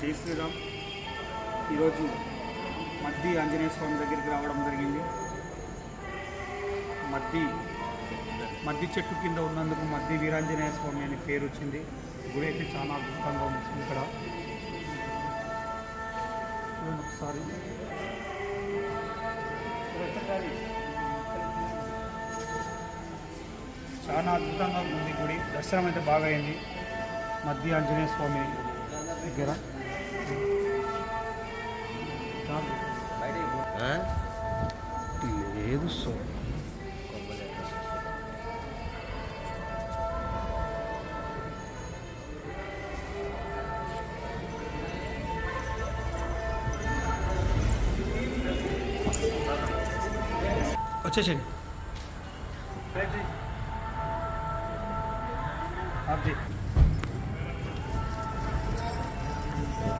జై శ్రీరామ్. ఈరోజు మద్ది ఆంజనేయ స్వామి దగ్గరికి రావడం జరిగింది. మద్ది మద్ది చెట్టు కింద ఉన్నందుకు మద్ది వీరాంజనేయ స్వామి అనే పేరు వచ్చింది. గుడి అయితే చాలా అద్భుతంగా ఉంది ఇక్కడ. ఒకసారి. చాలా అద్భుతంగా ఉంది గుడి. దర్శనం అయితే బాగా అయింది. మధ్య ఆంజనేయ స్వామి దగ్గర. లేదు సో వచ్చేసేయండి అబ్జీ